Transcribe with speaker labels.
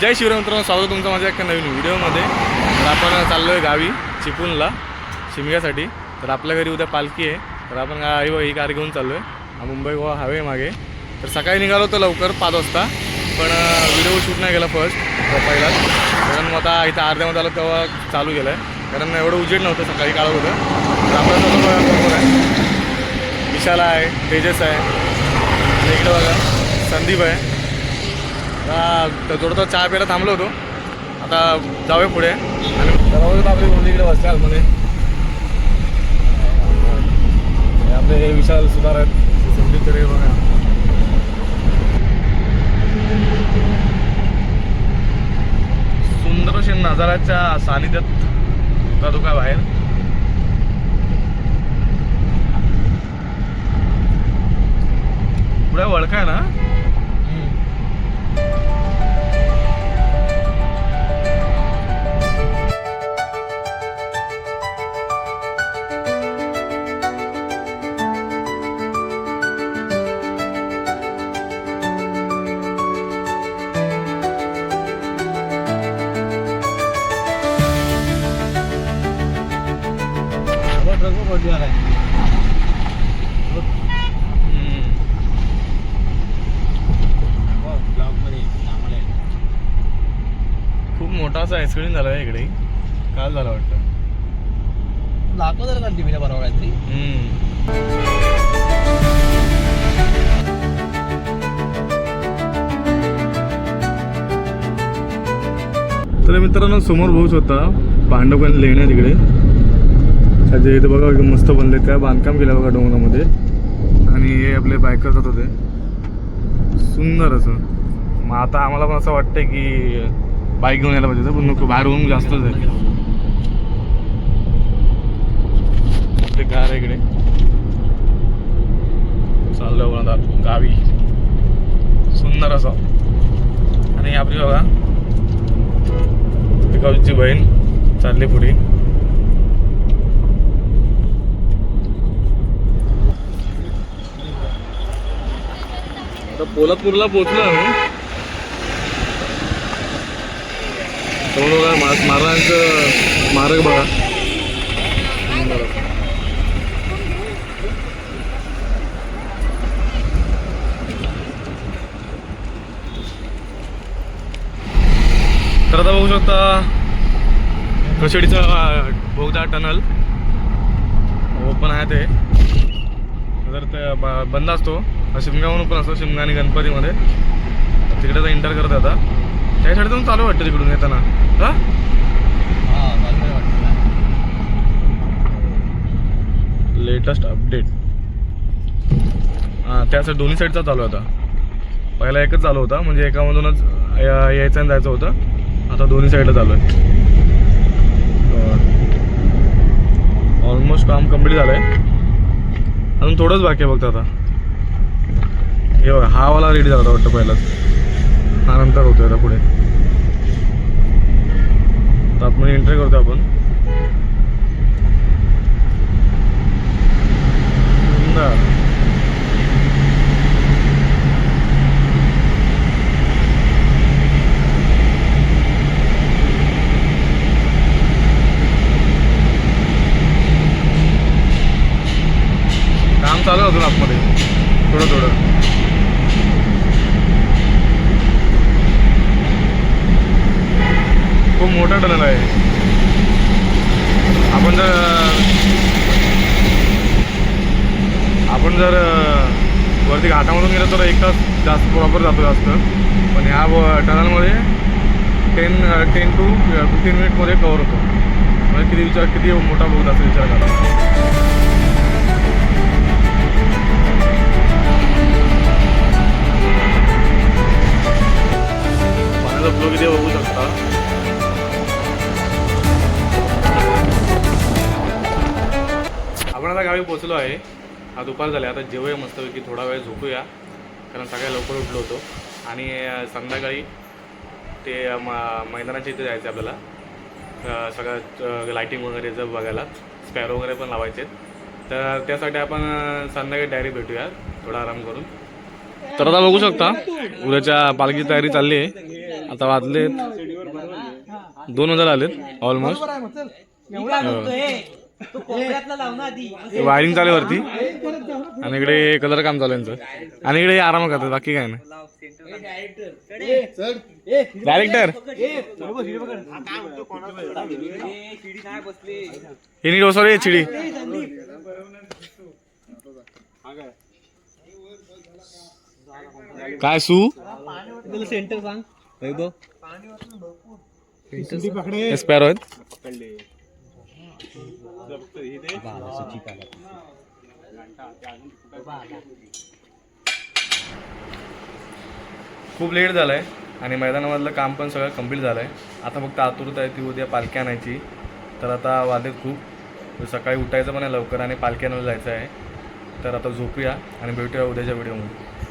Speaker 1: जय शिवराय मित्रांनो स्वागत तुमचं माझ्या एका नवीन व्हिडिओमध्ये. तर आपण चाललो आहे गावी चिपळूणला शिमग्यासाठी. तर आपल्या घरी उद्या पालखी आहे. तर आपण गाडी ही कार घेऊन चाललो आहे मुंबई गोवा हवे मागे. तर सकाळी निघालो होतो लवकर पाच वाजता. पण व्हिडिओ शूट नाही केला फर्स्ट पहिलाच कारण मग आता इथं अर्ध्यामध्ये आलो तेव्हा चालू केलं आहे कारण एवढं उजेड नव्हतं सकाळी काळ होतं. तर आपल्याला आहे विशाला आहे तेजस आहे. इकडे बघा संदीप आहे. आता थोडं चहा प्यायला थांबलो होतो. आता जाऊया पुढे. आणि आपली मुली इकडे बसल्या आतमध्ये. हे आपले हे विशाल सुधार आहेत संदीप तरी बघा. सुंदर असे नजाराच्या सानिध्यात धुका बाहेर. खूप मोठा असा ॲक्सिडेंट झाला आहे इकडे. काल झाला वाटतं.
Speaker 2: लाखो जर करते मी बरोबर काहीतरी
Speaker 1: हम्म. तर मित्रांनो समोर भाऊच होता. पांडवकांनी लेण्या तिकडे. त्याचे इथे बघा एकदम मस्त बनले काय बांधकाम केलं बघा डोंगरामध्ये. आणि हे आपले बायकर जात होते. सुंदर असं. मग आता आम्हाला पण असं वाटतंय की बाईक घेऊन यायला पाहिजे पण नको बाहेर होऊन जास्तच आहे. आपली कार आहे इकडे. चाललं आपण आता गावी. सुंदर असं. आणि आपली बघा गावची बहीण चालली पुढे. आता कोल्हापूरला पोहोचलो आम्ही. महाराजांचं स्मारक बघा. तर आता बघू शकता कशेडीचं बोगदा टनल. ओपन आहे ते. तर ते ब- बंद असतो. शिमगावून पण असतो शिमगा आणि गणपतीमध्ये. तिकडे तर एंटर करत आता. त्या साईडतून चालू वाटतं तिकडून येताना. हा? लेटेस्ट अपडेट हां त्या साईड दोन्ही साईडचा चालू आहे आता. पहिला एकच चालू होता म्हणजे एकामधूनच या- यायचं आणि जायचं होतं. आता दोन्ही साईडला चालू आहे. ऑलमोस्ट काम कंप्लीट झालं आहे अजून थोडंच बाकी आहे फक्त आता. हे बघा हा वाला रेडी झाला होता वाटतं पहिलाच. हा नंतर होतो आता पुढे. आपण एंट्री करतो आपण. काम चालू अजून आतमध्ये. थोडं थोडं. खूप मोठा टनल आहे. आपण जर आपण जर वरती घाटामधून गेलो तर एक तास जास्त प्रॉपर जातो जास्त. पण ह्या टनलमध्ये टेन टेन टू फिफ्टीन मिनिटमध्ये कवर होतो. म्हणजे किती विचार किती मोठा बोगदा असेल विचार करा. पाण्याचा फ्लो किती बघू शकता. आता गावी पोचलो आहे. हा दुपार झाला आता जेवूया मस्तपैकी. थोडा वेळ झोपूया. कारण सकाळी लवकर उठलो होतो. आणि संध्याकाळी ते म- मैदानाच्या इथे जायचं आपल्याला. सगळं लाईटिंग वगैरे जर बघायला. स्पॅरो वगैरे पण लावायचे. तर त्यासाठी आपण संध्याकाळी डायरी भेटूया. थोडा आराम करून. तर आता बघू शकता उद्याच्या पालखीची तयारी चालली आहे. आता वाजले दोन हजार आलेत ऑलमोस्ट वायरिंग चालू वरती. आणि इकडे कलर काम चालू यांचं. आणि इकडे आराम करतात बाकी काय नाही. डायरेक्टर हे नीट बसव रे चिडी. काय सू?
Speaker 2: सेंटर सांग. वैभव
Speaker 1: स्पॅरो आहेत खूप लेट झालं आहे आणि मैदानामधलं काम पण सगळं कंप्लीट झालं आहे आता फक्त आतुरता आहे ती उद्या पालखी आणायची. तर आता वादे खूप. सकाळी उठायचं पण आहे लवकर आणि पालखी आणायला जायचं आहे. तर आता झोपूया आणि भेटूया उद्याच्या व्हिडिओमध्ये